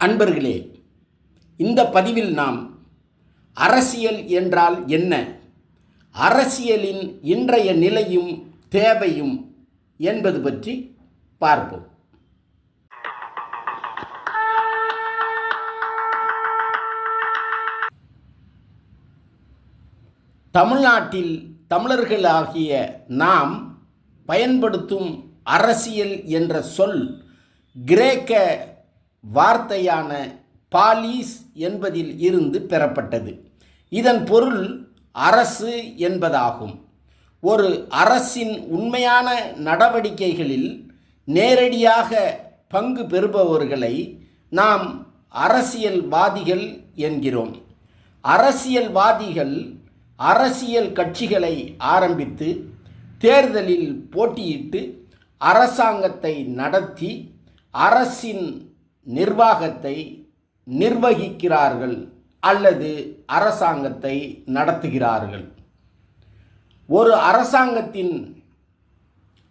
அன்பர்களே இந்த பதிவில் நாம் அரசியல் என்றால் என்ன? அரசியலின் இன்றைய நிலையும் தேவையும் என்பது பற்றி பார்ப்போம். தமிழ்நாட்டில் தமிழர்களாகிய நாம் பயன்படுத்தும் அரசியல் என்ற சொல் கிரேக்க வார்த்தையான பாலீஸ் என்பதில் இருந்து பெறப்பட்டது. இதன் பொருள் அரசு என்பதாகும். ஒரு அரசின் உண்மையான நடவடிக்கைகளில் நேரடியாக பங்கு பெறுபவர்களை நாம் அரசியல்வாதிகள் என்கிறோம். அரசியல்வாதிகள் அரசியல் கட்சிகளை ஆரம்பித்து தேர்தலில் போட்டியிட்டு அரசாங்கத்தை நடத்தி அரசின் நிர்வாகத்தை நிர்வகிக்கிறார்கள் அல்லது அரசாங்கத்தை நடத்துகிறார்கள். ஒரு அரசாங்கத்தின்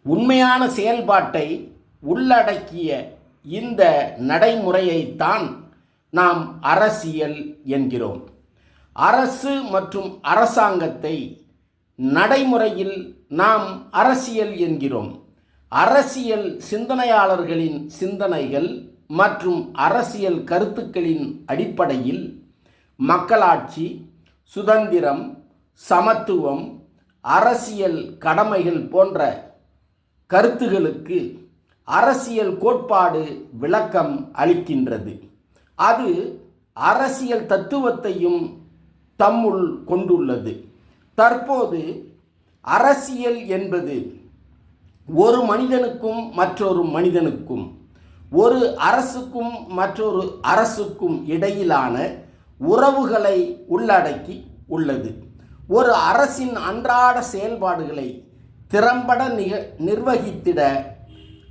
உண்மையான செயல்பாட்டை உள்ளடக்கிய இந்த நடைமுறையைத்தான் நாம் அரசியல் என்கிறோம். அரசு மற்றும் அரசாங்கத்தை நடைமுறையில் நாம் அரசியல் என்கிறோம். அரசியல் சிந்தனையாளர்களின் சிந்தனைகள் மற்றும் அரசியல் கருத்துக்களின் அடிப்படையில் மக்களாட்சி சுதந்திரம் சமத்துவம் அரசியல் கடமைகள் போன்ற கருத்துகளுக்கு அரசியல் கோட்பாடு விளக்கம் அளிக்கின்றது. அது அரசியல் தத்துவத்தையும் தம்முள் கொண்டுள்ளது. தற்போது அரசியல் என்பது ஒரு மனிதனுக்கும் மற்றொரு மனிதனுக்கும் ஒரு அரசுக்கும் மற்றொரு அரசுக்கும் இடையிலான உறவுகளை உள்ளடக்கி உள்ளது. ஒரு அரசின் அன்றாட செயல்பாடுகளை திறம்பட நிக நிர்வகித்திட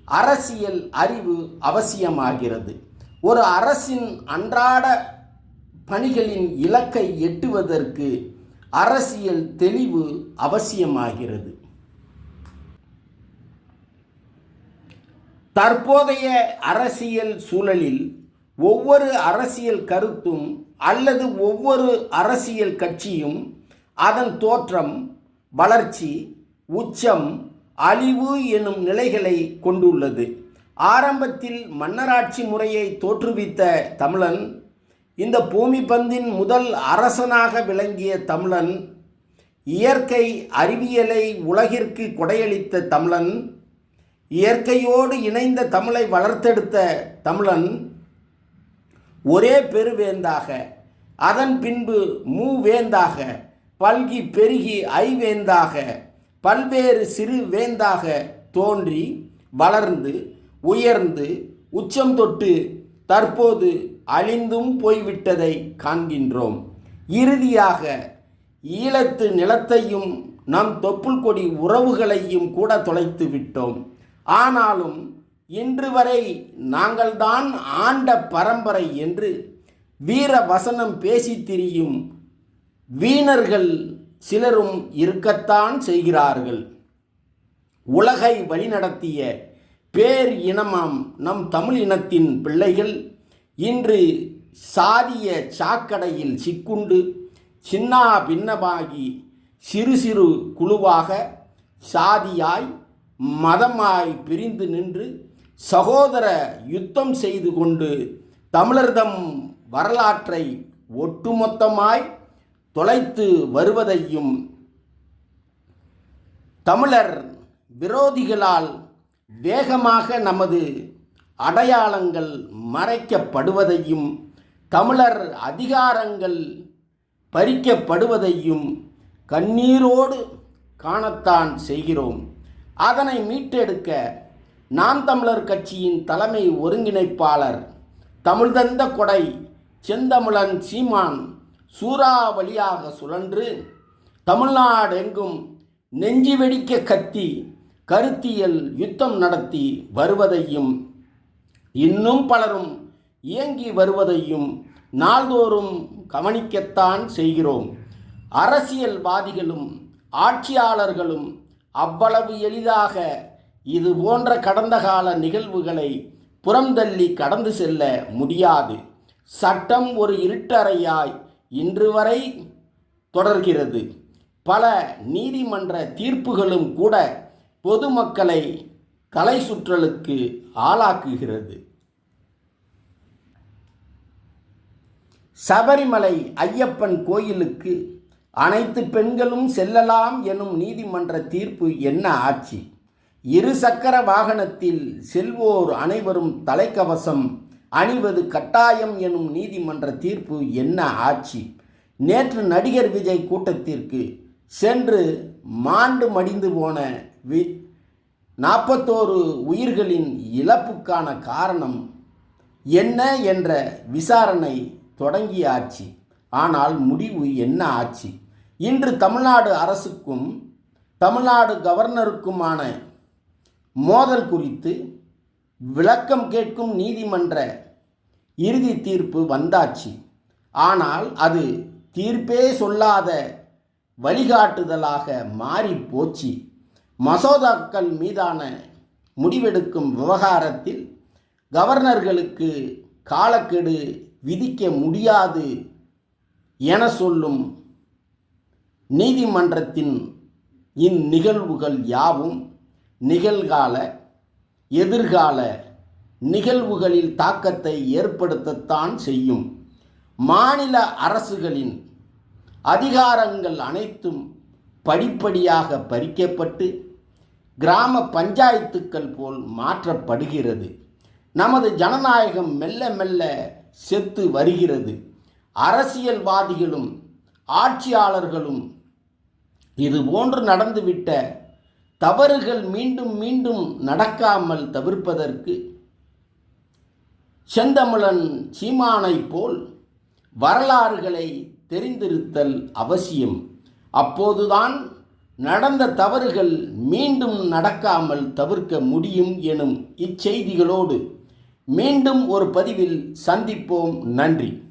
அரசியல் அறிவு அவசியமாகிறது. ஒரு அரசின் அன்றாட பணிகளின் இலக்கை எட்டுவதற்கு அரசியல் தெளிவு அவசியமாகிறது. தற்போதைய அரசியல் சூழலில் ஒவ்வொரு அரசியல் கருத்தும் அல்லது ஒவ்வொரு அரசியல் கட்சியும் அதன் தோற்றம் வளர்ச்சி உச்சம் அழிவு எனும் நிலைகளை கொண்டுள்ளது. ஆரம்பத்தில் மன்னராட்சி முறையை தோற்றுவித்த தமிழன் இந்த பூமி பந்தின் முதல் அரசனாக விளங்கிய தமிழன் இயற்கை அறிவியலை உலகிற்கு கொடையளித்த தமிழன் இயற்கையோடு இணைந்த தமிழை வளர்த்தெடுத்த தமிழன் ஒரே பெருவேந்தாக அதன் பின்பு மூவேந்தாக பல்கி பெருகி ஐவேந்தாக பல்வேறு சிறு வேந்தாக தோன்றி வளர்ந்து உயர்ந்து உச்சம் தொட்டு தற்போது அழிந்தும் போய்விட்டதை காண்கின்றோம். இறுதியாக ஈழத்து நிலத்தையும் நம் தொப்புள் கொடி உறவுகளையும் கூட தொலைத்து விட்டோம். ஆனாலும் இன்று வரை நாங்கள்தான் ஆண்ட பரம்பரை என்று வீர வசனம் பேசித் திரியும் வீணர்கள் சிலரும் இருக்கத்தான் செய்கிறார்கள். உலகை வழிநடத்திய பேர் இனமாம் நம் தமிழ் இனத்தின் பிள்ளைகள். இன்று சாதிய சாக்கடையில் சிக்குண்டு சின்னா பின்னமாகி சிறு சிறு குழுவாக சாதியாய் மதமாய் பிரிந்து நின்று சகோதர யுத்தம் செய்து கொண்டு தமிழர்தம் வரலாற்றை ஒட்டுமொத்தமாய் தொலைத்து வருவதையும் தமிழர் விரோதிகளால் வேகமாக நமது அடையாளங்கள் மறைக்கப்படுவதையும் தமிழர் அதிகாரங்கள் பறிக்கப்படுவதையும் கண்ணீரோடு காணத்தான் செய்கிறோம். அதனை மீட்டெடுக்க நாம் தமிழர் கட்சியின் தலைமை ஒருங்கிணைப்பாளர் தமிழ் தந்த கொடை செந்தமிழன் சீமான் சூறாவளியாக சுழன்று தமிழ்நாடெங்கும் நெஞ்சி வெடிக்க கத்தி கருத்தியல் யுத்தம் நடத்தி வருவதையும் இன்னும் பலரும் இயங்கி வருவதையும் நாள்தோறும் கவனிக்கத்தான் செய்கிறோம். அரசியல்வாதிகளும் ஆட்சியாளர்களும் அவ்வளவு எளிதாக இது போன்ற கடந்த கால நிகழ்வுகளை புறந்தள்ளி கடந்து செல்ல முடியாது. சட்டம் ஒரு இருட்டறையாய் இன்று வரை தொடர்கிறது. பல நீதிமன்ற தீர்ப்புகளும் கூட பொதுமக்களை தலை சுற்றலுக்கு ஆளாக்குகிறது. சபரிமலை ஐயப்பன் கோயிலுக்கு அனைத்து பெண்களும் செல்லலாம் எனும் நீதிமன்ற தீர்ப்பு என்ன ஆட்சி? இரு சக்கர வாகனத்தில் செல்வோர் அனைவரும் தலைக்கவசம் அணிவது கட்டாயம் எனும் நீதிமன்ற தீர்ப்பு என்ன ஆட்சி? நேற்று நடிகர் விஜய் கூட்டத்திற்கு சென்று மாண்டு மடிந்து போன வி நாற்பத்தோரு உயிர்களின் இழப்புக்கான காரணம் என்ன என்ற விசாரணை தொடங்கிய ஆட்சி. ஆனால் முடிவு என்ன ஆட்சி? இன்று தமிழ்நாடு அரசுக்கும் தமிழ்நாடு கவர்னருக்குமான மோதல் குறித்து விளக்கம் கேட்கும் நீதிமன்ற இறுதி தீர்ப்பு வந்தாச்சு. ஆனால் அது தீர்ப்பே சொல்லாத வழிகாட்டுதலாக மாறி போச்சு. மசோதாக்கள் மீதான முடிவெடுக்கும் விவகாரத்தில் கவர்னர்களுக்கு காலக்கெடு விதிக்க முடியாது என சொல்லும் நீதிமன்றத்தின் இந்நிகழ்வுகள் யாவும் நிகழ்கால எதிர்கால நிகழ்வுகளில் தாக்கத்தை ஏற்படுத்தத்தான் செய்யும். மாநில அரசுகளின் அதிகாரங்கள் அனைத்தும் படிப்படியாக பறிக்கப்பட்டு கிராம பஞ்சாயத்துக்கள் போல் மாற்றப்படுகிறது. நமது ஜனநாயகம் மெல்ல மெல்ல செத்து வருகிறது. அரசியல்வாதிகளும் ஆட்சியாளர்களும் இது போன்று நடந்துவிட்ட தவறுகள் மீண்டும் மீண்டும் நடக்காமல் தவிர்ப்பதற்கு செந்தமிழன் சீமானைப் போல் வரலாறுகளை தெரிந்திருத்தல் அவசியம். அப்போதுதான் நடந்த தவறுகள் மீண்டும் நடக்காமல் தவிர்க்க முடியும் எனும் இச்செய்திகளோடு மீண்டும் ஒரு பதிவில் சந்திப்போம். நன்றி.